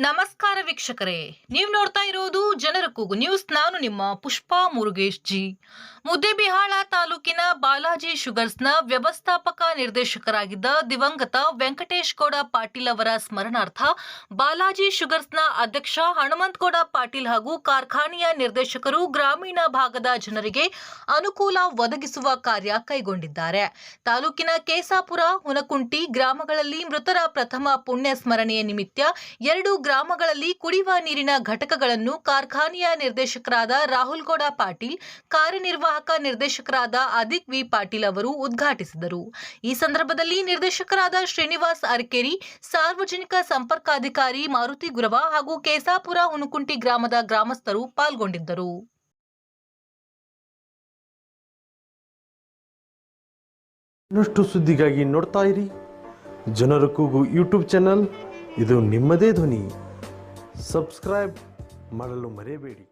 ನಮಸ್ಕಾರ ವೀಕ್ಷಕರೇ. ನೀವು ನೋಡ್ತಾ ಇರೋದು ಜನರ ಕೂಗು ನ್ಯೂಸ್. ನಾನು ನಿಮ್ಮ ಪುಷ್ಪಾ ಮುರುಗೇಶ್ ಜಿ ಮುದ್ದೇಬಿಹಾಳ ತಾಲೂಕಿನ ಬಾಲಾಜಿ ಶುಗರ್ಸ್ನ ವ್ಯವಸ್ಥಾಪಕ ನಿರ್ದೇಶಕರಾಗಿದ್ದ ದಿವಂಗತ ವೆಂಕಟೇಶ್ ಗೌಡ ಪಾಟೀಲ್ ಅವರ ಸ್ಮರಣಾರ್ಥ ಬಾಲಾಜಿ ಶುಗರ್ಸ್ನ ಅಧ್ಯಕ್ಷ ಹನುಮಂತ್ ಗೌಡ ಪಾಟೀಲ್ ಹಾಗೂ ಕಾರ್ಖಾನೆಯ ನಿರ್ದೇಶಕರು ಗ್ರಾಮೀಣ ಭಾಗದ ಜನರಿಗೆ ಅನುಕೂಲ ಒದಗಿಸುವ ಕಾರ್ಯ ಕೈಗೊಂಡಿದ್ದಾರೆ. ತಾಲೂಕಿನ ಕೇಸಾಪುರ, ಹುನಕುಂಟಿ ಗ್ರಾಮಗಳಲ್ಲಿ ಮೃತರ ಪ್ರಥಮ ಪುಣ್ಯ ಸ್ಮರಣೆಯ ನಿಮಿತ್ತ ಎರಡು ಗ್ರಾಮಗಳಲ್ಲಿ ಕುಡಿಯುವ ನೀರಿನ ಘಟಕಗಳನ್ನು ಕಾರ್ಖಾನೆಯ ನಿರ್ದೇಶಕರಾದ ರಾಹುಲ್ ಗೌಡ ಪಾಟೀಲ್, ಕಾರ್ಯನಿರ್ವಾಹಕ ನಿರ್ದೇಶಕರಾದ ಅದಿಕ್ ವಿ ಪಾಟೀಲ್ ಅವರು ಉದ್ಘಾಟಿಸಿದರು. ಈ ಸಂದರ್ಭದಲ್ಲಿ ನಿರ್ದೇಶಕರಾದ ಶ್ರೀನಿವಾಸ್ ಅರ್ಕೇರಿ, ಸಾರ್ವಜನಿಕ ಸಂಪರ್ಕಾಧಿಕಾರಿ ಮಾರುತಿ ಗುರವ ಹಾಗೂ ಕೇಸಾಪುರ ಹುನುಕುಂಟಿ ಗ್ರಾಮದ ಗ್ರಾಮಸ್ಥರು ಪಾಲ್ಗೊಂಡಿದ್ದರು. ಇನ್ನಷ್ಟು ಸುದ್ದಿಗಾಗಿ ನೋಡ್ತಾ ಇರಿ. ಜನರ ಕೂಗು ಯೂಟ್ಯೂಬ್ ಚಾನಲ್. ಇದು ನಿಮ್ಮದೇ ಧ್ವನಿ. ಸಬ್ಸ್ಕ್ರೈಬ್ ಮಾಡಲು ಮರೆಯಬೇಡಿ.